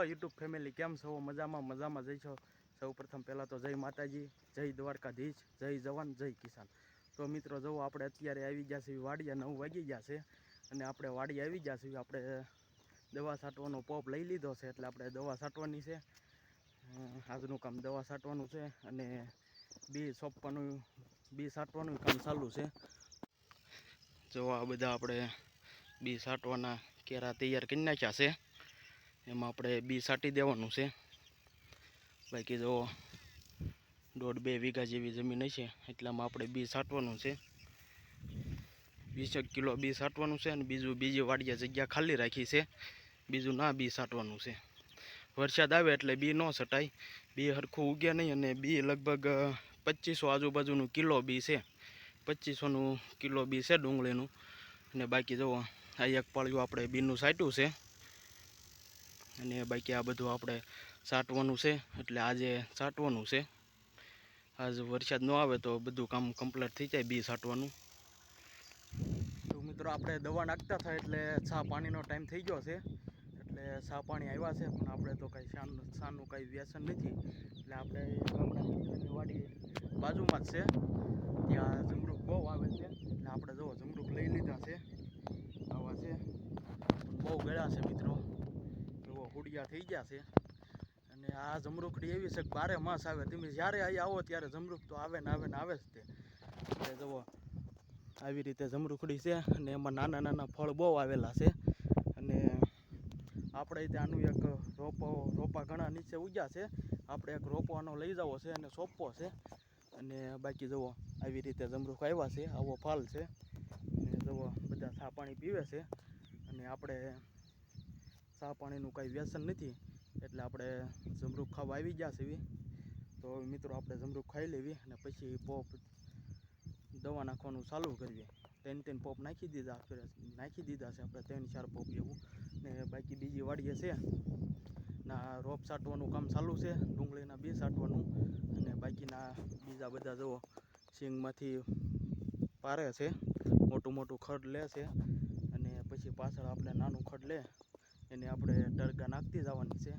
Hello, YouTube family, કેમ છો? મજામાં મજામાં જઈ છો? સૌ પ્રથમ પહેલાં તો જય માતાજી, જય દ્વારકાધીશ, જય જવાન, જય કિસાન. તો મિત્રો, જુઓ, આપણે અત્યારે આવી ગયા છીએ, વાડિયા નવ વાગી ગયા છે, અને આપણે વાડી આવી ગયા છીએ, આપણે દવા છાંટવાનો પોપ લઈ લીધો છે, એટલે આપણે દવા છાંટવાની છે. આજનું કામ દવા છાંટવાનું છે, અને બી સોંપવાનું, બી છાંટવાનું કામ ચાલુ છે. જો આ બધા આપણે બી છાંટવાના કેરા તૈયાર કરી નાખ્યા છે. એમાં આપણે બી સાટી દેવાનું છે. બાકી જો દોઢ બે વીઘા જેવી જમીન હશે, એટલામાં આપણે બી સાટવાનું છે. વીસેક કિલો બી સાટવાનું છે અને બીજું બીજી વાડિયા જગ્યા ખાલી રાખી છે. બીજું ના બી સાટવાનું છે. વરસાદ આવે એટલે બી ન છટાય બી હરખું ઉગે નહીં અને બી લગભગ પચીસો આજુબાજુનું કિલો બી છે. પચીસોનું કિલો બી છે ડુંગળીનું. અને બાકી જુઓ આ એક પાળિયું આપણે બીનું સાટ્યું છે. અને બાકી આ બધું આપણે છાંટવાનું છે, એટલે આજે છાંટવાનું છે. આજ વરસાદ ન આવે તો બધું કામ કમ્પ્લીટ થઈ જાય બી સાટવાનું. તો મિત્રો આપણે દવા નાખતા થાય એટલે છા પાણીનો ટાઈમ થઈ ગયો છે. એટલે છા પાણી આવ્યા છે, પણ આપણે તો કાંઈ શાન શાનું કાંઈ વ્યસન નથી. એટલે આપણે ગામડા વાડી બાજુમાં જ છે. ત્યાં જમરૂખ બહુ આવે છે એટલે આપણે જો જમરૂખ લઈ લીધા છે આવા છે બહુ ગળ્યા છે મિત્રો એવો હુડિયા ગયા છે. અને આ જમરૂખડી એવી છે કે બારે માસ આવે. તમે જ્યારે અહીં આવો ત્યારે જમરૂખ તો આવે ને આવે ને આવે જ તે. એટલે જુઓ, આવી રીતે જમરૂખડી છે અને એમાં નાના નાના ફળ બહુ આવેલા છે. અને આપણે ત્યાંનું એક રોપો, રોપા ઘણા નીચે ઉગ્યા છે. આપણે એક રોપવાનો લઈ જવો છે અને સોંપવો છે. અને બાકી જુઓ, આવી રીતે જમરૂખ આવ્યા છે. આવો ફાલ છે. અને જુઓ, બધા ચા પાણી પીવે છે. અને આપણે ચા પાણીનું કાંઈ વ્યસન નથી. એટલે આપણે જમરૂખ ખાવા આવી ગયા છે એવી તો મિત્રો આપણે જમરૂખ ખાઈ લેવી અને પછી પોપ દવા નાખવાનું ચાલુ કરીએ. ત્રણ ત્રણ પોપ નાખી દીધા નાખી દીધા છે. આપણે ત્રણ ચાર પોપ જેવું ને બાકી બીજી વાડીએ છે. ના, રોપ છાંટવાનું કામ ચાલુ છે. ડુંગળીના બી છાંટવાનું અને બાકીના બીજા બધા જુઓ, સિંગમાંથી પારે છે. મોટું મોટું ખડ લે છે. અને પછી પાછળ આપણે નાનું ખડ લે. એને આપણે ડરગા નાખતી જવાની છે.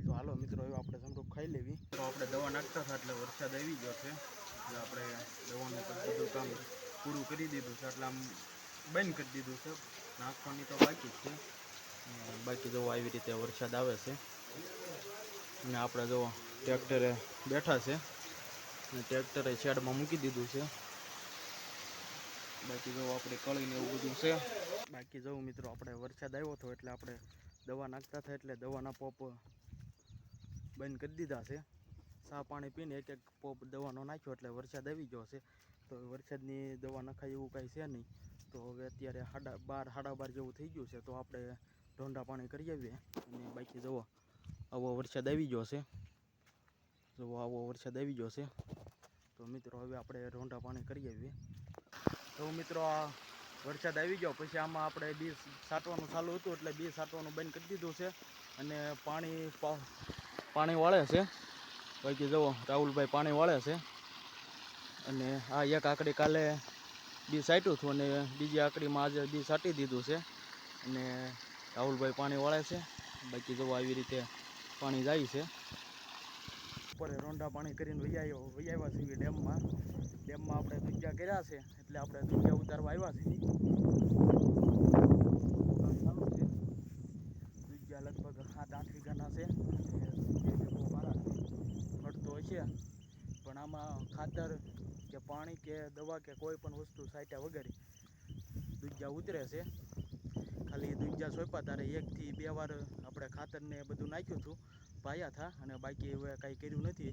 તો હાલો મિત્રો, હવે આપણે જમરૂખ ખાઈ લેવી. તો આપણે દવા નાખતા હતા એટલે વરસાદ આવી ગયો છે. એટલે આપણે દવાનું બધું કામ પૂરું કરી દીધું છે. એટલે આમ બંધ કરી દીધું છે. નાખવાની તો બાકી છે. બાકી જો આવી રીતે વરસાદ આવે છે. અને આપણે જો ટ્રેક્ટરે બેઠા છે. અને ટ્રેક્ટરે શેડમાં મૂકી દીધું છે. બાકી જો આપણે કળીને એવું બધું છે. બાકી જવું મિત્રો, આપણે વરસાદ આવ્યો હતો એટલે આપણે દવા નાખતા હતા એટલે દવાના પોપ બંધ કરી દીધા છે. સા પાણી પીને એક એક પોપ દવાનો નાખ્યો એટલે વરસાદ આવી ગયો છે. તો વરસાદની દવા નખાય એવું કાંઈ છે નહીં. તો હવે અત્યારે હાડા બાર હાડા બાર જેવું થઈ ગયું છે, તો આપણે ઢોંડા પાણી કરી આવીએ. અને બાકી જવો, આવો વરસાદ આવી ગયો છે. જુઓ આવો વરસાદ આવી ગયો છે. તો મિત્રો, હવે આપણે ઢોંડા પાણી કરી આવીએ. તો મિત્રો, આ વરસાદ આવી ગયો. પછી આમાં આપણે બી સાટવાનું ચાલુ હતું એટલે બી સાટવાનું બંધ કરી દીધું છે. અને પાણી પાણી વાળે છે. બાકી જુઓ, રાહુલભાઈ પાણી વાળે છે. અને આ એક આકડી કાલે બી સાટ્યું હતું અને બીજી આકડીમાં આજે બી સાટી દીધું છે. અને રાહુલભાઈ પાણી વાળે છે. બાકી જુઓ, આવી રીતે પાણી જાય છે. ઉપર રોંડા પાણી કરીને વૈયા આવ્યા છીએ ડેમમાં. ડેમમાં આપણે દૂધિયા કર્યા છે, એટલે આપણે દૂધિયા ઉતારવા આવ્યા છે દૂધિયા લગભગ સાત આઠ વીઘાના છે મળતો હોય છે. પણ આમાં ખાતર કે પાણી કે દવા કે કોઈ પણ વસ્તુ સાટ્યા વગર દૂધિયા ઉતરે છે. ખાલી દૂધિયા સોંપ્યા તારે એકથી બે વાર આપણે ખાતરને બધું નાખ્યું હતું, પાયા હતા અને બાકી હવે કાંઈ કર્યું નથી.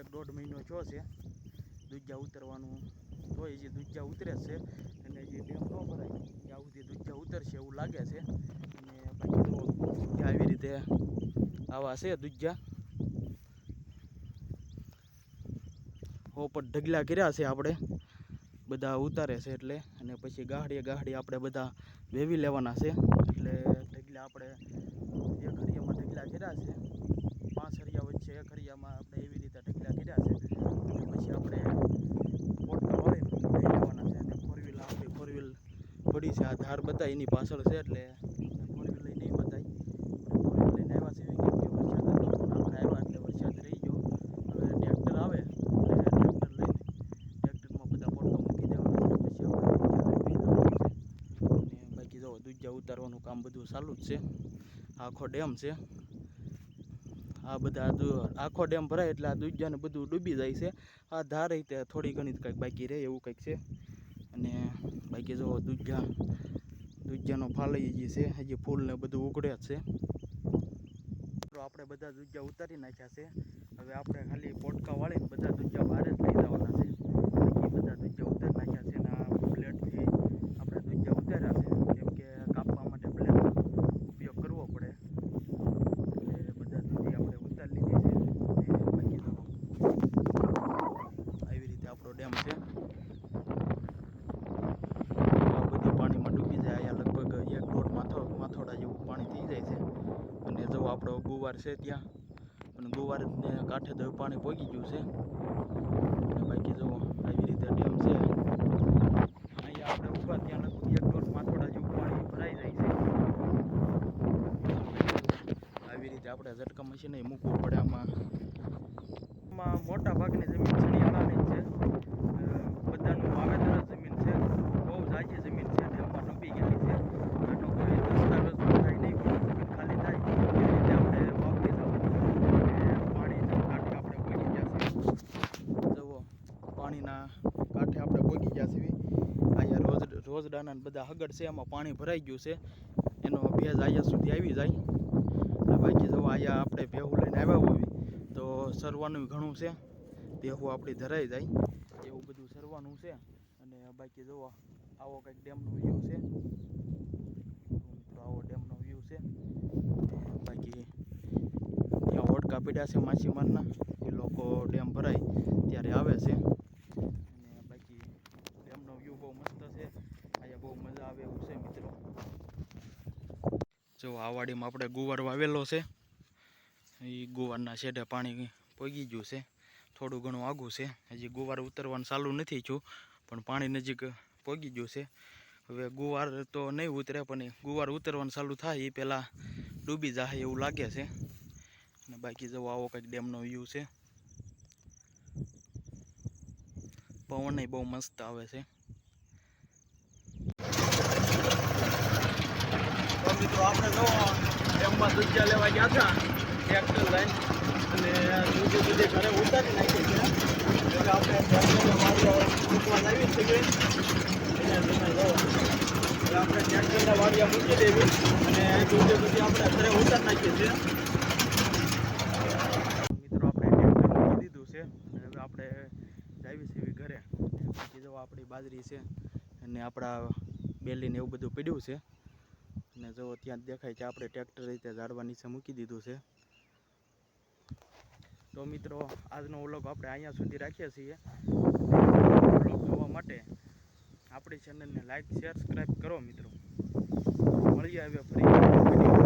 એક દોઢ મહિનો થયો છે. દૂધિયા ઉતરવાનું તોય જે દૂધિયા ઉતરે છે, અને જે ડેમ ન ભરાય, ત્યાં સુધી દૂધિયા ઉતરશે એવું લાગે છે. અને બાકી તો આવી રીતે આવા છે દૂધિયા પોપટ ઢગલા કર્યા છે આપણે. બધા ઉતારે છે એટલે, અને પછી ગાહડીએ ગાહડી આપણે બધા વેવી લેવાના છે. એટલે ઢગલા આપણે એક હરિયામાં ઢગલા કર્યા છે. પાંચ હરિયા વચ્ચે એક હરિયામાં ધાર બતાય, એની પાછળ છે એટલે ફોર વ્હીલ લઈને નહીં બતાવી ફોર વ્હીલ લઈને આવ્યા છે કેમ કે વરસાદ આપણે આવ્યા એટલે વરસાદ રહી ગયો. હવે ટ્રેક્ટર આવે ટ્રેક્ટર લઈને ટ્રેક્ટરમાં બધા પોટો મૂકી દેવાના પછી અને બાકી જો દૂજા ઉતારવાનું કામ બધું ચાલુ જ છે. આખો ડેમ છે. આ બધા આખો ડેમ ભરાય એટલે આ દૂજાને બધું ડૂબી જાય છે. આ ધાર રીતે થોડી ઘણી કંઈક બાકી રહે એવું કંઈક છે. અને બાકી જો દૂધિયા દૂધિયાનો ફાલઈ જે છે, હજી ફૂલ ને બધું ઉગડે છે. તો આપણે બધા દૂધિયા ઉતારી નાખ્યા છે. હવે આપણે ખાલી પોટકા વાળીને બધા દૂધિયા બહાર જ લઈ જવાના છે બાકી બધા દૂધિયા ઉતારી નાખ્યા છે અને આ બ્લેડથી આપણે દૂધિયા ઉતાર્યા છે કેમ કે કાપવા માટે બ્લેડ ઉપયોગ કરવો પડે એટલે બધા દૂધી આપણે ઉતારી લીધી છે અને બાકી તો આવી રીતે આપણો ડેમ છે આ બધું પાણીમાં ડૂબી જાય અહીંયા લગભગ એક દોઢ માથો માથોડા જેવું પાણી થઈ જાય છે અને જો આપણો ગુવાર છે ત્યાં. અને ગુવારને કાંઠે તો પાણી પોગી ગયું છે. અને બાકી જો આવી રીતે ડેમ છે. અહીંયા આપણે ઊભા ત્યાં લગભગ એક દોઢ માથોડા જેવું પાણી ભરાઈ જાય છે. આવી રીતે આપણે ઝટકા મશીને મૂકવું પડે આમાં મોટા ભાગની જમીન છે અ, બધાનું વાવેતર જ જમીન છે બહુ જાજી જમીન છે ડેમમાં ડૂબી ગયેલી છે આનો કોઈ દસ્તાવેજ થાય નહીં પણ જમીન ખાલી થાય એવી રીતે આપણે વાપરી જવાની અને પાણીના કાંઠે આપણે પહોંચી ગયા છે જુઓ પાણીના કાંઠે આપણે પહોંચી ગયા છીએ અહીંયા રોજ રોજડાના બધા હગડ છે, એમાં પાણી ભરાઈ ગયું છે. એનો ભેજ અહીંયા સુધી આવી જાય. અને બાકી જો અહીંયા આપણે ભેહું લઈને આવ્યા હોય, તો સરવાનું ઘણું છે. ભેહું આપણી ધરાઈ જાય. એવું બધું સરવાનું છે. અને બાકી જુઓ આવો કંઈક ડેમનો વ્યૂ છે. મિત્રો, આવો ડેમનો વ્યૂ છે. બાકી ત્યાં હોડકા પીડ્યા છે માછીમારના. એ લોકો ડેમ ભરાય, ત્યારે આવે છે અને બાકી ડેમનો વ્યૂ બહુ મસ્ત છે અહીંયા બહુ મજા આવે એવું છે મિત્રો જો આ વાડીમાં આપણે ગુવાર વાવેલો છે. એ ગુવારના શેઢે પાણી પોગી ગયું છે. થોડું ઘણું આઘું છે. હજી ગુવાર ઉતરવાનું ચાલુ નથી છું પણ પાણી નજીક પોગી ગયું છે. હવે ગુવાર તો નહીં ઉતરે, પણ ગુવાર ઉતરવાનું ચાલુ થાય એ પહેલાં ડૂબી જાય એવું લાગે છે. અને બાકી જવો આવો કંઈક ડેમનો વ્યૂ છે. પવન બહુ મસ્ત આવે છે. તો આપણે જો ડેમમાં દૂધિયા લેવા ગયા હતા, ટ્રેક્ટર લઈને. અને જુદી જુદી ઘરે ઉતારી નાખી છે. એટલે આપણે ટ્રેક્ટરને વાડીઓ મૂકવા લાવી છીએ. એને તમે જો એટલે આપણે ટ્રેક્ટરને વાડીયા મૂકી દેવી. અને જુદી દૂધી આપણે ઘરે ઉતારી નાખીએ છીએ. મિત્રો, આપણે દીધું છે. હવે આપણે જાવી છીએ ઘરે. આપણી બાજરી છે અને આપણા બેલીને એવું બધું પડ્યું છે. અને જો ત્યાં દેખાય છે આપણે ટ્રેક્ટર રીતે ઝાડવા નીચે મૂકી દીધું છે. તો મિત્રો, આજનો વ્લોગ આપણે અહીંયા સુધી રાખીએ છીએ. વ્લોગ જોવા માટે આપણી ચેનલને લાઈક શેર સબસ્ક્રાઈબ કરો મિત્રો. મળીએ હવે ફરી.